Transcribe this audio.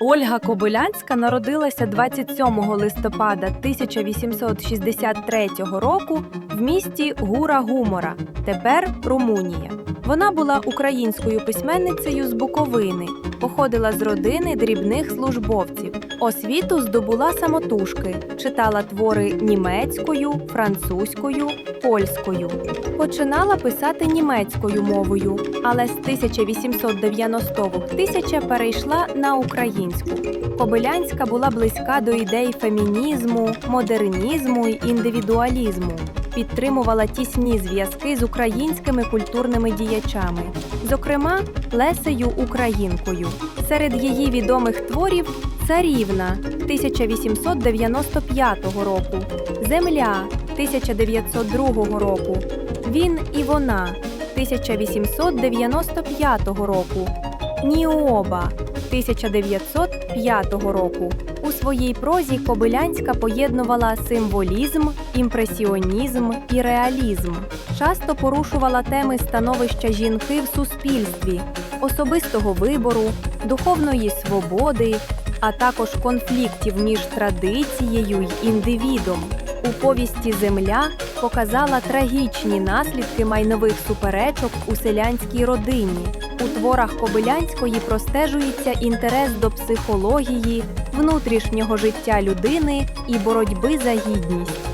Ольга Кобилянська народилася 27 листопада 1863 року в місті Гура Гумора, тепер Румунія. Вона була українською письменницею з Буковини, походила з родини дрібних службовців. Освіту здобула самотужки, читала твори німецькою, французькою, польською. Починала писати німецькою мовою, але з 1890-х тисяча перейшла на українську. Кобилянська була близька до ідей фемінізму, модернізму й індивідуалізму. Підтримувала тісні зв'язки з українськими культурними діячами, зокрема Лесею Українкою. Серед її відомих творів Царівна 1895 року, Земля 1902 року, Він і вона 1895 року, Ніоба 1905 року. У своїй прозі Кобилянська поєднувала символізм, імпресіонізм і реалізм. Часто порушувала теми становища жінки в суспільстві, особистого вибору, духовної свободи, а також конфліктів між традицією й індивідом. У повісті Земля показала трагічні наслідки майнових суперечок у селянській родині. У творах Кобилянської простежується інтерес до психології, внутрішнього життя людини і боротьби за гідність.